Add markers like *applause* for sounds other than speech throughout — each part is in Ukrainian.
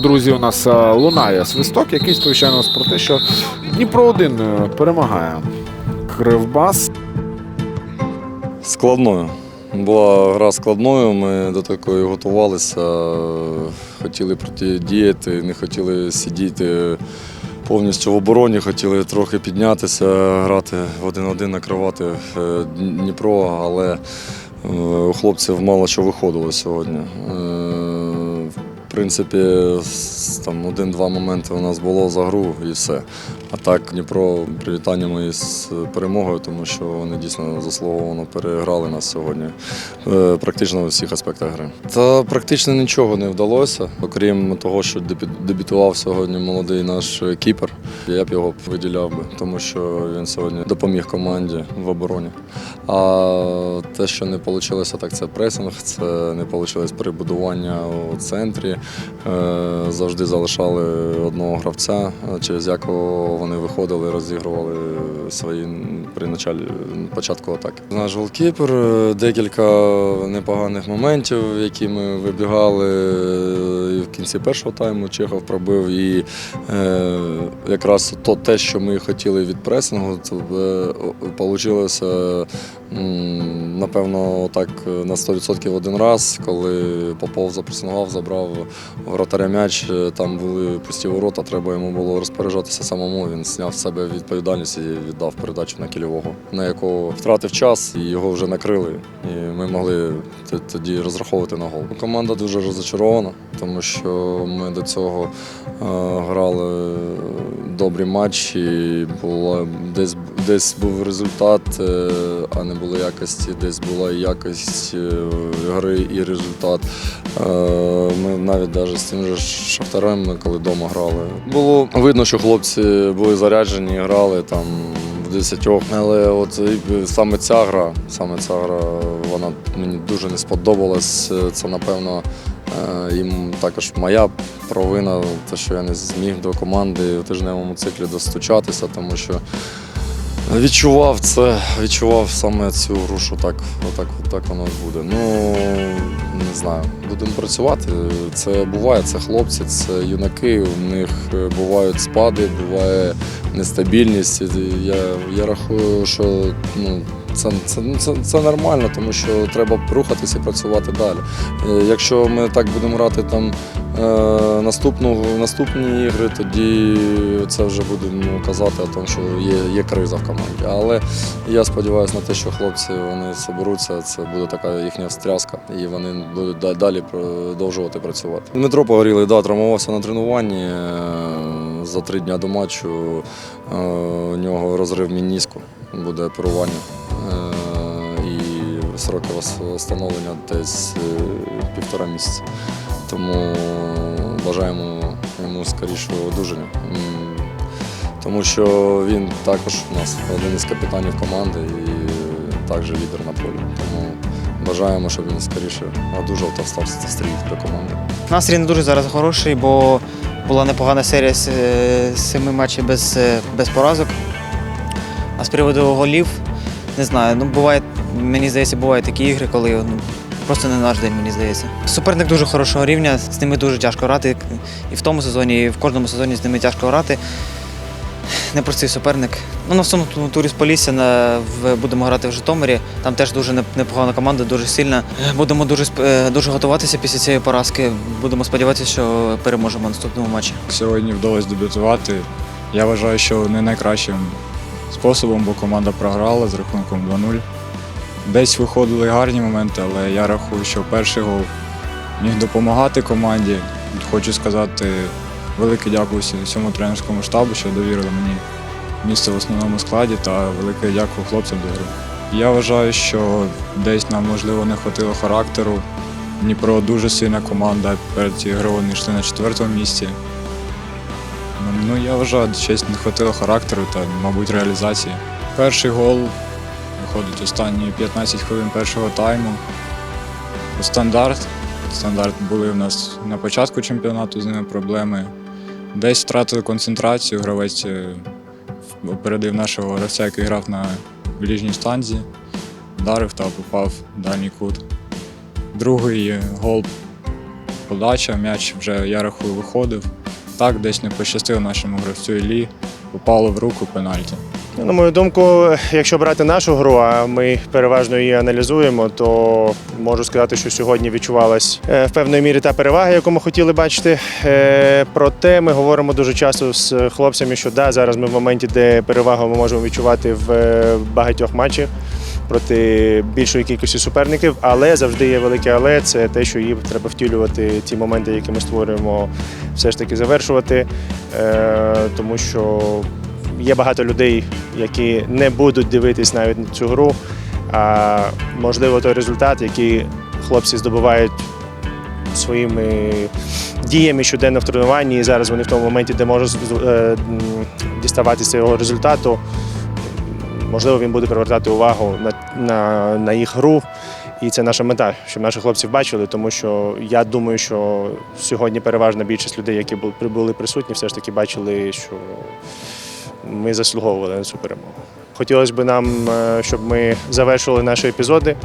Друзі, у нас е, лунає свисток, який сповіщає нас про те, що Дніпро 1 перемагає. Кривбас. Складною. Була гра складною, ми до такої готувалися, хотіли протидіяти, не хотіли сидіти повністю в обороні, хотіли трохи піднятися, грати в один-один, накривати е, Дніпро, але е, у хлопців мало що виходило сьогодні. Принципі, там один-два моменти у нас було за гру і все. А так, Дніпро, привітання мої з перемогою, тому що вони дійсно заслуговано переграли нас сьогодні е, практично у всіх аспектах гри. Та практично нічого не вдалося, окрім того, що дебю- дебютував сьогодні молодий наш кіпер. Я б його виділяв би, тому що він сьогодні допоміг команді в обороні. А те, що не вийшло, так це пресинг, це не вийшло перебудування у центрі. Е, Завжди залишали одного гравця, через якого вони виходили, розігрували свої при началі початку атаки. Наш голкіпер, е, декілька непоганих моментів, які ми вибігали е, і в кінці першого тайму. Чехов пробив. І е, якраз то те, що ми хотіли від пресингу, це вийшло напевно так на 100% один раз, коли Попов запресингував, забрав вратаря м'яч, е, там були пусті ворота, треба йому було розпоряджатися самому. Він зняв з себе відповідальність і віддав передачу на кільового, на якого втратив час і його вже накрили. І ми могли тоді розраховувати на гол. Команда дуже розочарована, тому що ми до цього е, грали добрі матчі. Була десь десь був результат, е, а не було якості, десь була якість е, гри і результат. Е, Ми навіть навіть з тим же Шахтарем, ми коли вдома грали. Було видно, що хлопці були заряджені, грали там в десятьох. Але от саме ця гра, саме ця гра, вона мені дуже не сподобалась. Це напевно. Їм також моя провина, те, що я не зміг до команди в тижневому циклі достучатися, тому що Відчував це, відчував саме цю гру, що так, отак, так воно буде. Ну не знаю, будемо працювати. Це буває, це хлопці, це юнаки. У них е, бувають спади, буває нестабільність. Я, я рахую, що ну, це, це, ну, це, це нормально, тому що треба рухатися і працювати далі. Е, Якщо ми так будемо грати там е, наступну, наступні ігри, тоді це вже буде ну, казати тому, що є, є криза в команді. Але я сподіваюся на те, що хлопці вони соберуться, це буде така їхня встряска, і вони будуть далі продовжувати працювати. Дмитро Погорілий да, травмувався на тренуванні е, за три дні до матчу. У нього розрив мініску, буде оперування. Е, І сроки встановлення десь е, півтора місяця. Тому бажаємо йому скорішого одужання. Тому що він також у нас один із капітанів команди і також лідер на полі. Тому бажаємо, щоб він скоріше одужав та став стріляти до команди. Настрій не дуже зараз хороший, бо була непогана серія з е, семи матчів без, е, без поразок. А з приводу голів, не знаю, ну буває, мені здається, бувають такі ігри, коли ну, просто не наш день, мені здається. Суперник дуже хорошого рівня, з ними дуже тяжко грати. І в тому сезоні, і в кожному сезоні з ними тяжко грати. Непростий суперник. Ну, на всьому турі з Полісся на, в, будемо грати в Житомирі. Там теж дуже непогана команда, дуже сильна. Будемо дуже, е, дуже готуватися після цієї поразки. Будемо сподіватися, що переможемо в наступному матчі. Сьогодні вдалося дебютувати. Я вважаю, що не найкращим способом, бо команда програла з рахунком 2-0. Десь виходили гарні моменти, але я рахую, що перший гол міг допомагати команді. Хочу сказати велике дякую всьому тренерському штабу, що довірили мені місце в основному складі та велике дякую хлопцям за гру. Я вважаю, що десь нам можливо не вистачило характеру. Дніпро дуже сильна команда. Перед цією вони йшли на четвертому місці. Ну, я вважаю, щось не вистачило характеру та, мабуть, реалізації. Перший гол виходить останні 15 хвилин першого тайму. Стандарт. Стандарт були в нас на початку чемпіонату з ними проблеми. Десь втратили концентрацію, гравець е, опередив нашого гравця, який грав на ближній станзі, вдарив та попав в дальній кут. Другий гол подача, м'яч вже, я рахую, виходив. Так, десь не пощастило нашому гравцю Іллі, попало в руку пенальті. Ну, На мою думку, якщо брати нашу гру, а ми переважно її аналізуємо, то можу сказати, що сьогодні відчувалась е, в певної мірі та перевага, яку ми хотіли бачити. Е, Проте ми говоримо дуже часто з хлопцями, що да, зараз ми в моменті, де перевагу ми можемо відчувати в е, багатьох матчах проти більшої кількості суперників, але завжди є велике але це те, що їм треба втілювати ті моменти, які ми створюємо, все ж таки завершувати. Е, Тому що є багато людей, які не будуть дивитись навіть на цю гру. А можливо, той результат, який хлопці здобувають своїми діями щоденно в тренуванні, і зараз вони в тому моменті, де можуть е, діставатися цього результату, можливо, він буде привертати увагу на, на, на їх гру. І це наша мета, щоб наші хлопці бачили, тому що я думаю, що сьогодні переважна більшість людей, які були, присутні, все ж таки бачили, що ми заслуговували на цю перемогу. Хотілося б нам, е, щоб ми завершили наші епізоди.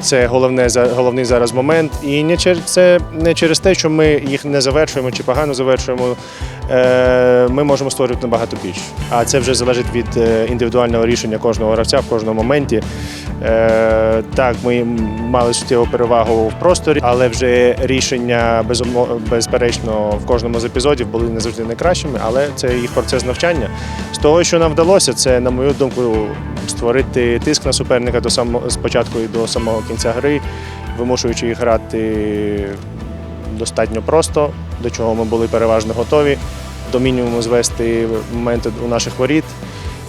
Це головне, головний зараз момент. І не через, це не через те, що ми їх не завершуємо чи погано завершуємо. Е, Ми можемо створювати набагато більше. А це вже залежить від е, індивідуального рішення кожного гравця в кожному моменті. Е, Так, ми мали суттєву перевагу в просторі, але вже рішення безперечно в кожному з епізодів були не завжди найкращими, але це їх процес навчання. З того, що нам вдалося, це, на мою думку, створити тиск на суперника до самого спочатку і до самого кінця гри, вимушуючи їх грати достатньо просто, до чого ми були переважно готові. До мінімуму звести моменти у наших воріт.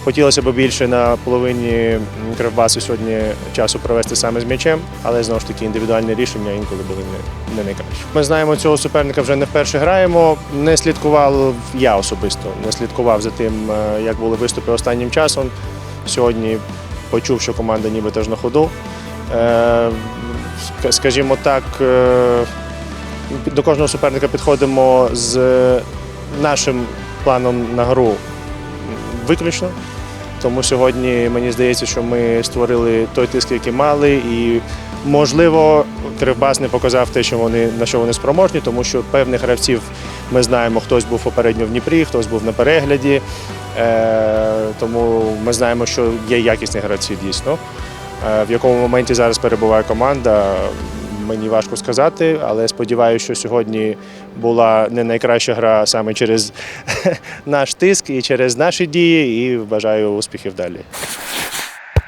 Хотілося б більше на половині Кривбасу сьогодні часу провести саме з м'ячем, але знову ж таки індивідуальні рішення інколи були не, не найкращі. Ми знаємо цього суперника вже не вперше граємо. Не слідкував я особисто, не слідкував за тим, е, як були виступи останнім часом. Сьогодні почув, що команда ніби теж на ходу. Е, Скажімо так, е, до кожного суперника підходимо з нашим планом на гру виключно. Тому сьогодні мені здається, що ми створили той тиск, який мали, і можливо Кривбас не показав те, що вони на що вони спроможні, тому що певних гравців ми знаємо, хтось був попередньо в Дніпрі, хтось був на перегляді. Е, тому ми знаємо, що є якісні гравці дійсно. Е, в якому моменті зараз перебуває команда, мені важко сказати, але сподіваюся, що сьогодні була не найкраща гра саме через *laughs* наш тиск і через наші дії, і бажаю успіхів далі.